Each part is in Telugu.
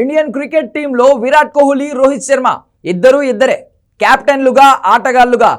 ఇండియన్ క్రికెట్ టీంలో విరాట్ కోహ్లీ రోహిత్ శర్మ ఇద్దరూ ఇద్దరే. కెప్టెన్లుగా ఆటగాళ్ళుగా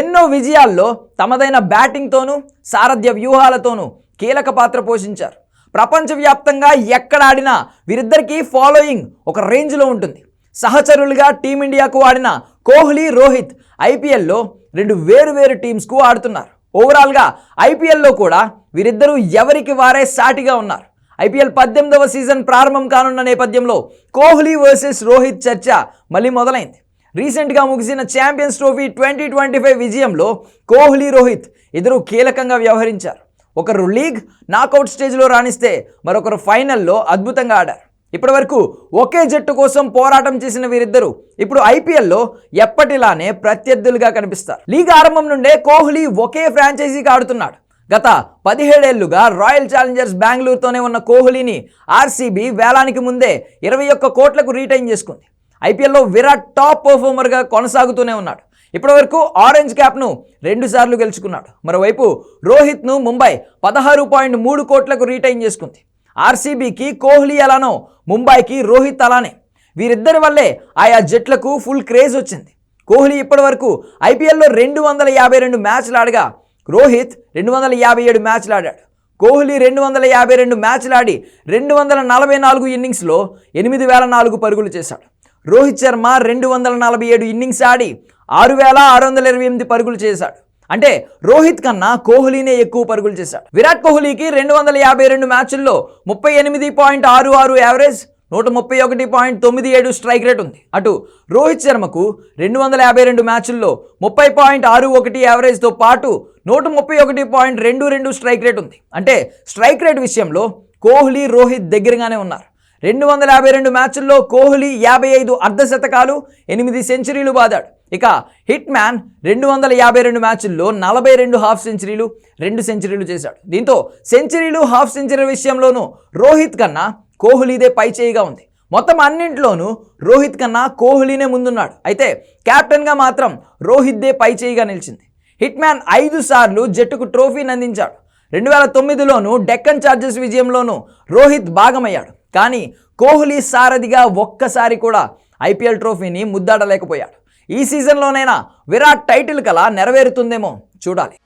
ఎన్నో విజయాల్లో తమదైన బ్యాటింగ్తోనూ సారథ్య వ్యూహాలతోనూ కీలక పాత్ర పోషించారు. ప్రపంచవ్యాప్తంగా ఎక్కడ ఆడినా వీరిద్దరికీ ఫాలోయింగ్ ఒక రేంజ్లో ఉంటుంది. సహచరులుగా టీమిండియాకు ఆడిన కోహ్లీ రోహిత్ ఐపీఎల్లో రెండు వేరు వేరు టీమ్స్కు ఆడుతున్నారు. ఓవరాల్గా ఐపీఎల్లో కూడా వీరిద్దరూ ఎవరికి వారే సాటిగా ఉన్నారు. ఐపీఎల్ పద్దెనిమిదవ సీజన్ ప్రారంభం కానున్న నేపథ్యంలో కోహ్లీ వర్సెస్ రోహిత్ చర్చ మళ్ళీ మొదలైంది. రీసెంట్గా ముగిసిన champions trophy twenty twenty five విజయంలో కోహ్లీ రోహిత్ ఇద్దరు కీలకంగా వ్యవహరించారు. ఒకరు లీగ్ నాకౌట్ స్టేజ్లో రాణిస్తే మరొకరు ఫైనల్లో అద్భుతంగా ఆడారు. ఇప్పటివరకు ఒకే జట్టు కోసం పోరాటం చేసిన వీరిద్దరూ ఇప్పుడు ఐపీఎల్లో ఎప్పటిలానే ప్రత్యర్థులుగా కనిపిస్తారు. లీగ్ ఆరంభం నుండే కోహ్లీ ఒకే ఫ్రాంచైజీకి ఆడుతున్నాడు. గత పదిహేడేళ్ళుగా రాయల్ ఛాలెంజర్స్ బెంగళూరుతోనే ఉన్న కోహ్లీని ఆర్సీబీ వేలానికి ముందే ఇరవై ఒక్క కోట్లకు రీటైన్ చేసుకుంది. ఐపీఎల్లో విరాట్ టాప్ పర్ఫార్మర్గా కొనసాగుతూనే ఉన్నాడు. ఇప్పటివరకు ఆరెంజ్ క్యాప్ను రెండుసార్లు గెలుచుకున్నాడు. మరోవైపు రోహిత్ను ముంబై పదహారు పాయింట్ మూడు కోట్లకు రీటైన్ చేసుకుంది. ఆర్సీబీకి కోహ్లీ ఎలానో ముంబైకి రోహిత్ అలానే. వీరిద్దరి వల్లే ఆయా జట్లకు ఫుల్ క్రేజ్ వచ్చింది. కోహ్లీ ఇప్పటివరకు ఐపీఎల్లో రెండు వందల యాభై రెండు మ్యాచ్లు ఆడగా రోహిత్ రెండు వందల యాభై ఏడు మ్యాచ్లు ఆడాడు కోహ్లీ రెండు వందల యాభై రెండు మ్యాచ్లు ఆడి రెండు వందల నలభై నాలుగు ఇన్నింగ్స్లో ఎనిమిది వేల నాలుగు పరుగులు చేశాడు. రోహిత్ శర్మ రెండు వందల నలభై ఏడు ఇన్నింగ్స్ ఆడి ఆరు వేల ఆరు వందల ఇరవై ఎనిమిది పరుగులు చేశాడు. అంటే రోహిత్ కన్నా కోహ్లీనే ఎక్కువ పరుగులు చేశాడు. విరాట్ కోహ్లీకి రెండు వందల యాభై రెండు మ్యాచ్ల్లో ముప్పై ఎనిమిది పాయింట్ ఆరు ఆరు యావరేజ్ నూట ముప్పై ఒకటి పాయింట్ తొమ్మిది ఏడు స్ట్రైక్ రేట్ ఉంది. అటు రోహిత్ శర్మకు రెండు వందల యాభై రెండు మ్యాచ్ల్లో ముప్పై పాయింట్ ఆరు ఒకటి యావరేజ్తో పాటు నూట ముప్పై ఒకటి పాయింట్ రెండు రెండు స్ట్రైక్ రేట్ ఉంది. అంటే స్ట్రైక్ రేట్ విషయంలో కోహ్లీ రోహిత్ దగ్గరగానే ఉన్నారు. రెండు వందల యాభై రెండు మ్యాచ్ల్లో కోహ్లీ యాభై ఐదు అర్ధశతకాలు ఎనిమిది సెంచరీలు బాదాడు. ఇక హిట్ మ్యాన్ రెండు వందల యాభై రెండు మ్యాచ్ల్లో నలభై రెండు హాఫ్ సెంచరీలు రెండు సెంచరీలు చేశాడు. దీంతో సెంచరీలు హాఫ్ సెంచరీ విషయంలోనూ రోహిత్ కన్నా కోహ్లీదే పై చేయిగా ఉంది. మొత్తం అన్నింటిలోనూ రోహిత్ కన్నా కోహ్లీనే ముందున్నాడు. అయితే కెప్టెన్గా మాత్రం రోహిత్దే పై చేయిగా నిలిచింది. హిట్ మ్యాన్ ఐదు సార్లు జట్టుకు ట్రోఫీని అందించాడు. రెండు వేల తొమ్మిదిలోనూ డెక్కన్ చార్జెస్ విజయంలోనూ రోహిత్ భాగమయ్యాడు. కానీ కోహ్లీ సారథిగా ఒక్కసారి కూడా ఐపీఎల్ ట్రోఫీని ముద్దాడలేకపోయాడు. ఈ సీజన్లోనైనా విరాట్ టైటిల్ కల నెరవేరుతుందేమో చూడాలి.